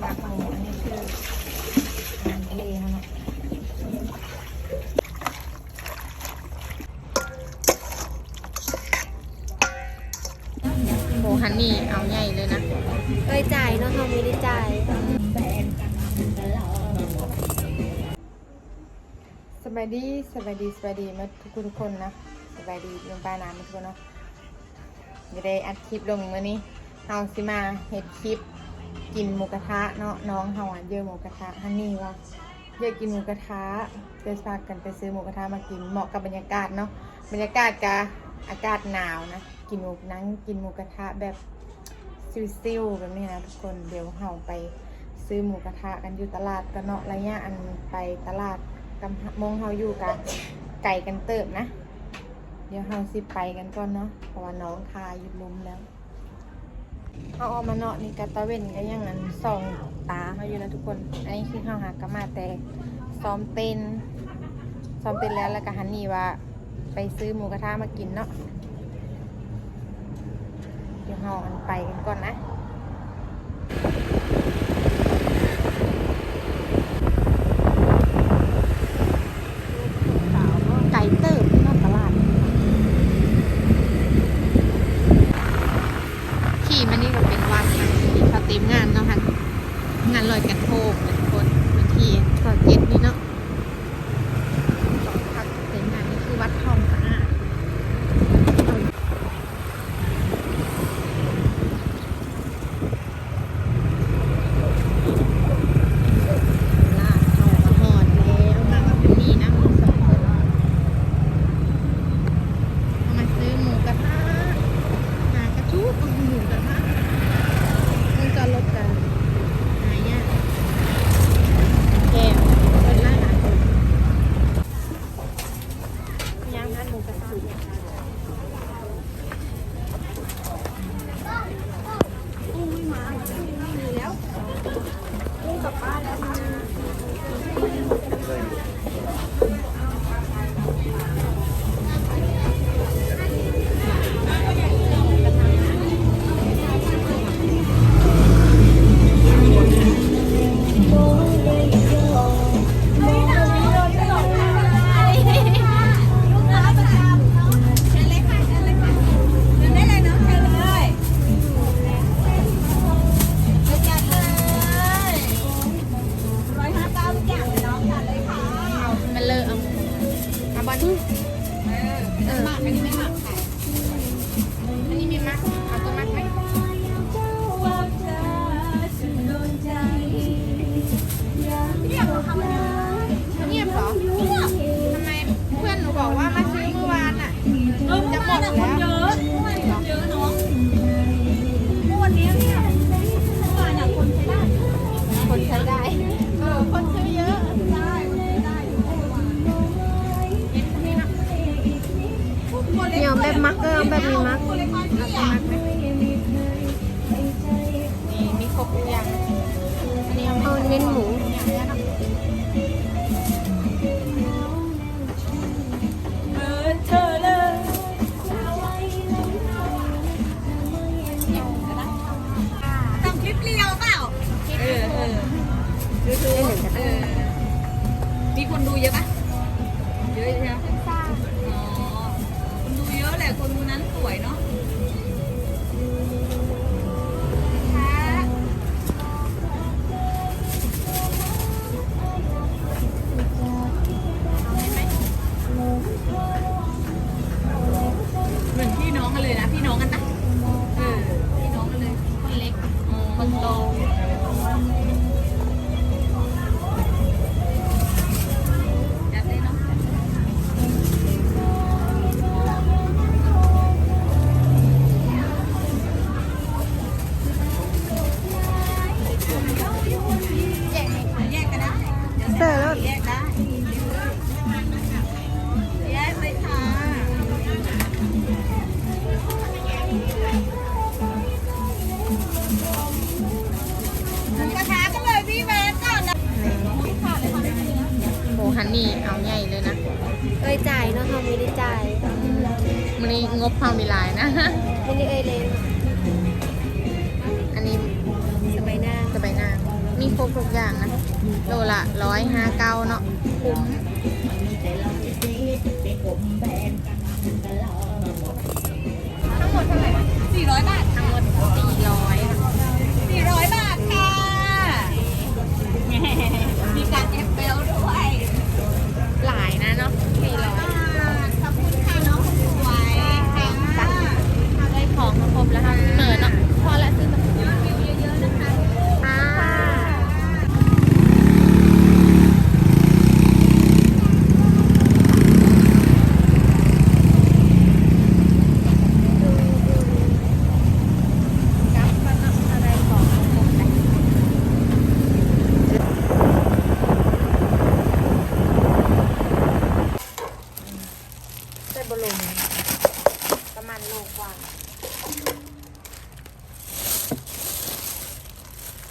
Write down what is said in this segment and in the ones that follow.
หมักหมูอันนี้คืออาหารทะเลค่ะเนาะโหฮันนี่เอาใหญ่เลยนะเอ้ยจ่ายเนาะเขาไม่ได้จ่ายสบายดีสบายดีสบายดีมาทุกคนทุกคนนะสบายดีลงปลายน้ำมาทุกคนเนาะจะได้อัดคลิปลงมื่อนี้เฮาสิมาเฮ็ดคลิป กินหมูกระทะเนาะน้องเฮาอะเยอะหมูกระทะฮันนี่ว่าเยอะกินหมูกระทะเดินพากันไปซื้อหมูกระทะมากินเหมาะกับบรรยากาศเนาะบรรยากาศกะอากาศหนาวนะกินหมูนั่งกินหมูกระทะแบบซิวๆแบบนี้นะทุกคนเดี๋ยวเฮาไปซื้อหมูกระทะกันอยู่ตลาดกันเนาะระยะอันไปตลาดกำมงเฮาอยู่กับไก่กันเติบนะ เดี๋ยวเฮาสิไปกันก่อนเนาะเพราะว่าน้องคาหยุดลุมแล้ว เอาออกมาเนาะนี่กะตะเวนก็ยังนั้นส่องตาเขาอยู่นะทุกคน อันนี้คือเฮาหากะมาแต่ซ้อมเต้นซ้อมเต้นแล้วแล้วก็ฮันนี่ว่า ไปซื้อหมูกระทะมากินเนาะเดี๋ยวเฮาอันไปกันก่อนนะ เออแบบมีมักเอาตัวมักไหมนี่มีครบทุกอย่างอันนี้เอาเน้นหมูอย่างเนาะเออเธอเลยทำคลิปเรียวเปล่าเออเออยูทูบเออมีคนดูเยอะปะเยอะใช่ไหม คนคนนั้นสวยเนาะ ครบทุกอย่างนะ โลละร้อยห้าเก้าเนาะคุ้มทั้งหมดเท่าไหร่สี่ร้อยบาท ทั้งหมดสี่ร้อยสี่ร้อยบาทค่ะมีการเอฟเบลด้วย หลายนะเนาะสี่ร้อย ขอบคุณค่ะน้องคนสวยค่ะ ได้ของมาครบแล้วค่ะเหมือนเนาะพอละซื้อมา วิวเยอะๆนะคะ อ่ากับกันเนาะอะไรของมาครบแล้วได้บอลลูนประมาณโลกว่า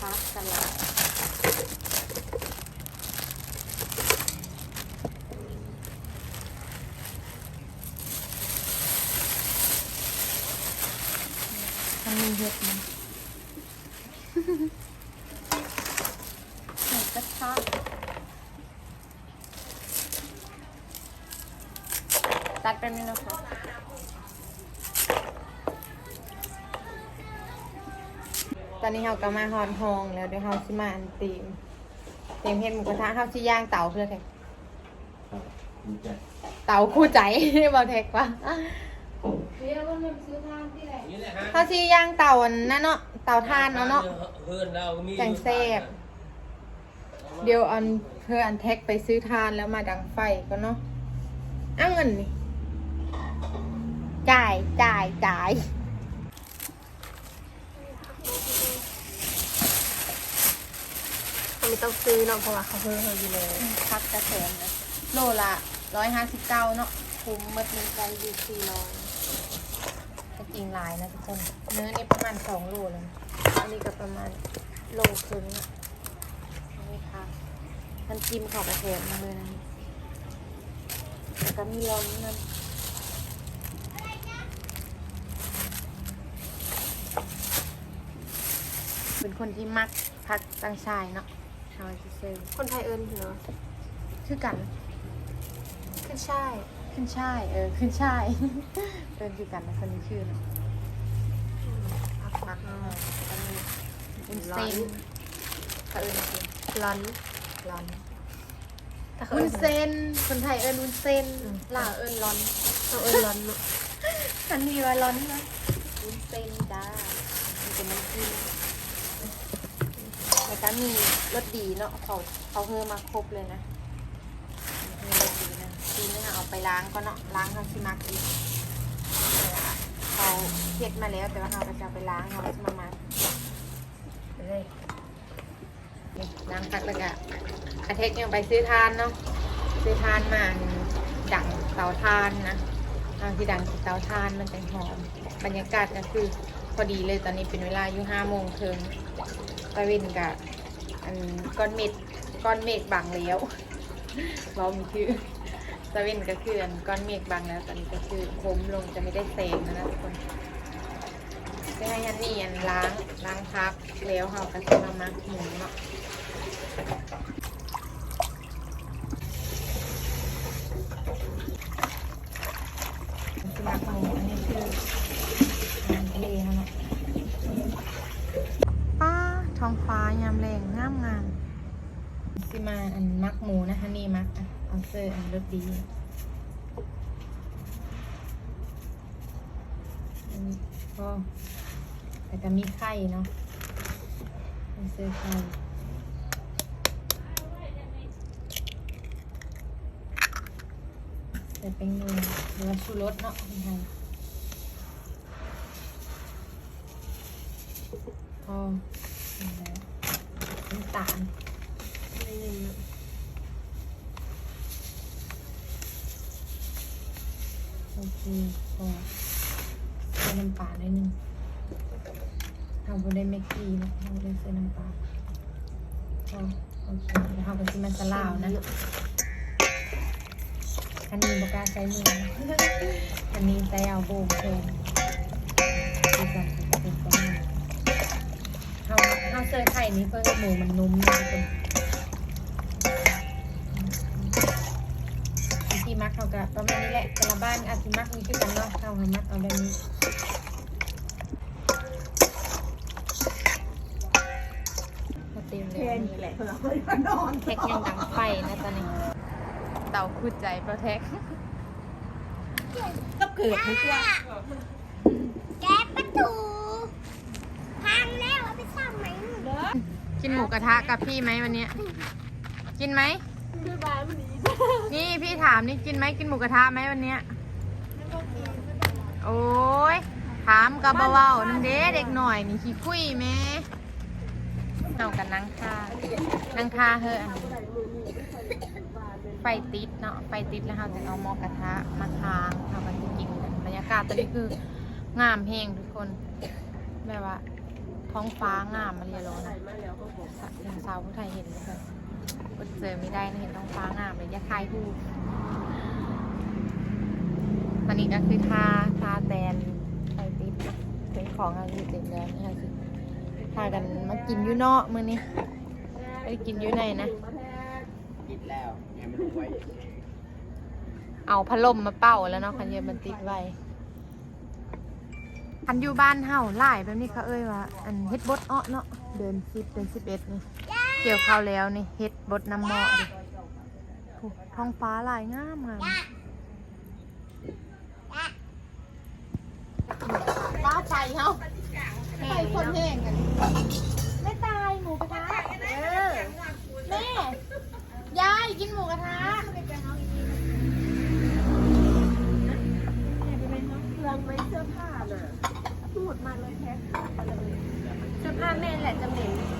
ครับสลัด มันมีเห็ดมันเห็ดกระทะตัดเป็นไหมนะคะตอนนี้เราก็มาฮอนฮองแล้วเดี๋ยวเราสิมาอันตีมเตีมเห็ดหมูกระทะเราสิย่างเต่าเพื่อแทกเต่าคู่ใจบอแทกว่า เขาสิย่างเต่าอันนั่นเนาะเต่าทานเนาะเนาะเพื่อนเราก็มีจังแซ่บเดี๋ยวอันเพื่ออันแท็กไปซื้อทานแล้วมาดังไฟก็เนาะเอ้าเงินนี่จ่ายจ่ายจ่ายไม่ต้องซื้อเนาะเพราะว่าเขาเพิ่มเขาอยู่เลยพักกระแสมนะโลละร้อยห้าสิบเก้าเนาะคุ้มเมื่อมีใจอยู่สี่ร้อย ก็จริงหลายนะทุกคน เนื้อนี่ประมาณสองโลเลย อันนี้ก็ประมาณโลครึ่งอะนี่ค่ะน้ำจิ้มเขากระเทียมมาเลยนะแล้วก็มีร้อนนั่นเป็นคนที่มักพักตั้งชายเนาะชาวซิเซลคนไทยเอิญเนาะชื่อกัน ขึ้นช่าย ขึ้นช่ายเออขึ้นช่ายเดินคือกันนะคนนี้ชื่อเนาะพักพักอ่าอันนี้เป็นเซนเขาเอิญจริงร้อนร้อนถ้าเขาวุ้เอินญเซนคนไทยเอิญวุ้นเซนลาวเอิญร้อน เขาเอิญร้อนเนาะอันนี้ว่าร้อนนะวุ้นเซนจ้ามันเป็นน้ำจิ้มแล้วก็มีรสดีเนาะเขาเขาเพิ่มมาครบเลยนะมีรส ดีนะทีนี้เอาไปล้างก็เนาะล้างทำชิมักอีกเขาเฮ็ดมาแล้วแต่ว่าเราจะเอาไปล้างเขาก็จะมามัดเลยนี่ล้างพักแล้วก็อาเทคยังไปซื้อทานเนาะซื้อทานมาดังเตาทานนะทางที่ดังเตาทานมันจะหอมบรรยากาศก็คือพอดีเลยตอนนี้เป็นเวลาอยู่ห้าโมงเทิงตะเวนกับอันก้อนเม็ดก้อนเมฆบางแล้วเรามีคือ ตะเวนก็คือนก้อนเมฆบางแล้ว ตอนนี้ก็คือผมลงจะไม่ได้แสงนะนะทุกคนจะให้ฮันนี่อันล้างล้างพักแล้วเขาก็จะมามักหมูเนาะสลักหมูอันนี้คือทะเล่เนาะป้าท้องฟ้ายามแรงงามงามสิมาอันมักหมูนะคะนี่มักอะ อาเซอร์อันรสดี อันนี้ก็แต่ก็มีไข่เนาะเอาเซอร์ไข่ใส่เป็นนูนหรือว่าชูรสเนาะคนไทยพอน้ำตาลนิดนึงเนา โอเคพอใส่น้ำปลาหน่อยหนึงเราไม่ได้เมกกี้นะเราไม่ได้ใส่น้ำปลาพอโอเคแล้วเราก็ชิมันสลาวนะอันนี้บกล้าใช้มือนะอันนี้ใช้เอาโบมแทนดีกว่าเป็นประมาณเขาเขาเอาเสื้อไข่นี้เพื่อให้หมูมันนุ่มนะทุกคน เขากับประมาณนี้แหละแต่ละบ้านอาจจะมักมีคือกันเนาะเขาเขามักเอาแบบนี้เต็มเลยแค่นี้แหละเราไม่นอนแท็กยังดังไฟนะตอนนี้เต่าขุดใจโปรเทคก็เกิดไม่กว่าแกประตูพังแล้วเอาไปซ่อมไหมกินหมูกระทะกับพี่ไหมวันนี้ กินไหม นี่พี่ถามนี่กินไหมกินหมูกระทะไหมวันเนี้ยโอ้ยถามกับเบาๆนั่นเด้เด็กหน่อยนี่ขี้คุยแม่เอากันนั่งคานั่งคาเฮอะอันนี้ไฟติดเนาะไฟติดแล้วเราจะเอาหม้อกระทะมาค้างเราก็จะกินกันบรรยากาศตอนนี้คืองามเพลงทุกคนแบบว่าท้องฟ้างามมาเรียร้อนนะถึงสาวผู้ไทยเห็นเลยค่ะ อดเจอไม่ได้นะเห็นท้องฟ้างามเลยอยาคายหูตอนนี้ก็คือทาทาแตนไฟติดเป็นของอะไรเต็มแล้วนี่ค่ะคือพากันมากินยูเนาะมื้อนี้ไปกินยูไหนนะคิดแล้วไงมันรู้ไว้ เอาพัดลมมาเป่าแล้วเนาะคันเย็นมันติดไว้คันอยู่บ้านเฮาหลายแบบนี้เขาเอ้ยว่าอันเฮ็ดบดอ้อเนาะเดินสิบเดินสิบเอ็ดนี่ กี่ยวข้าวแล้วนี่เฮ็ดบดน้ำหมอดิท้องฟ้าลายงามงามว้าไฟเฮาไฟคนแห้งกันไม่ตายหมูกระทะเออแม่ยายกินหมูกระทะอยากไปเสื้อผ้าแม่แหละจะเหม็น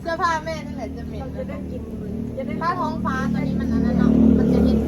เสื้อผ้าแม่นั่นแหละจะเหม็นจะได้กินผ้าท้องฟ้าตัวนี้มันอันนั้นเนาะมันจะเห็น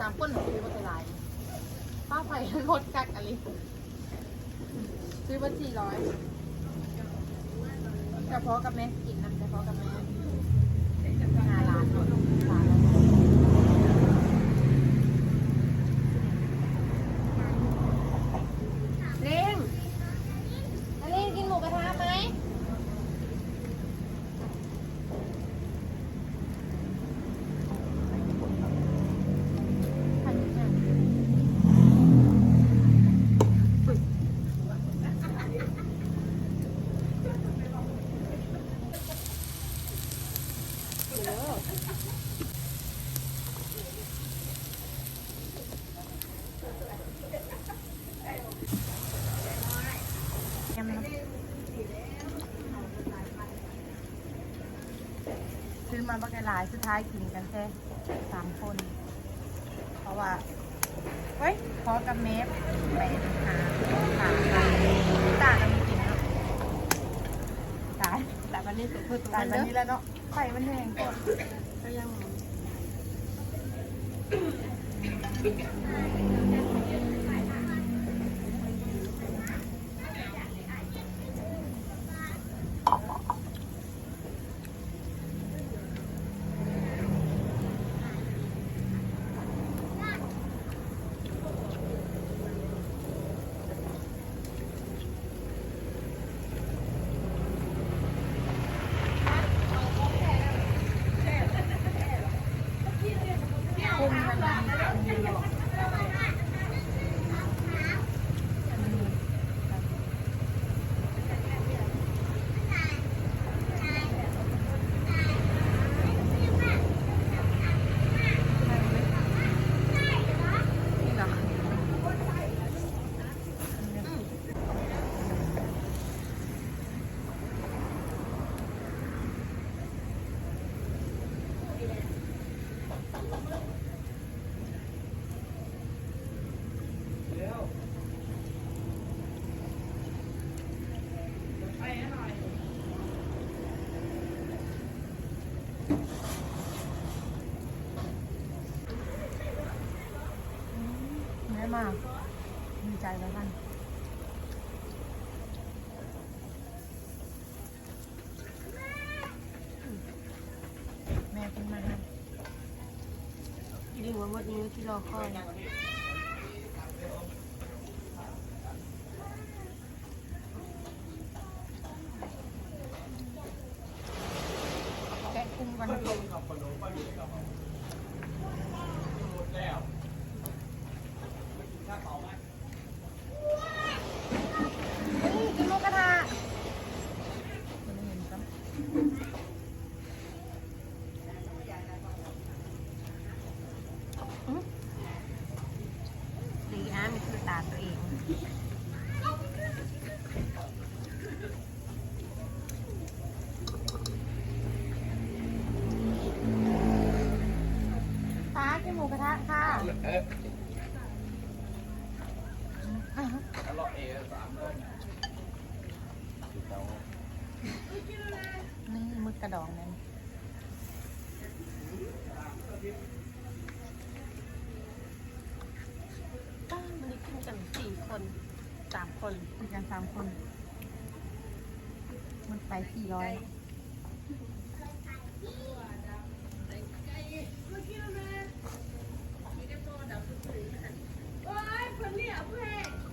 สามคนหนูซื้อมาเป็นลายป้าไฟรถกักอะไรซื้อมาสี่ร้อยกระเพาะกับแม่กินนะกระเพาะกับแม่หาร้านก่อนร้านแล้วเล่งเล่งกินหมูกระทะไหมถ่ายรูปหน่อยซื้อมาบัก หลายสุดท้ายกินกันแค่สามคน เพราะว่าเฮ้ยพอกับเมฟไปหาตาตาตาก็มีกินเนาะตายแต่วันนี้สุดพูดตายวันนี้แล้วเนาะไฟมันแห้งก่อนก็ยัง ดีว่าหมดนี้ที่รอคอย แกะกุ้งกันนะเฮ้ยกินหมูกระทะมันเห็นปะ สีอ้ามีคือตาตัวเองฟ้ากินหมูกระทะค่ะนนี่มึกกระดองนั่น ป้ามันนี้กินกันสี่คนสามคน มี กันสามคน มันไปสี่ร้อยโอ้ยคนนี้เอาเพื่อน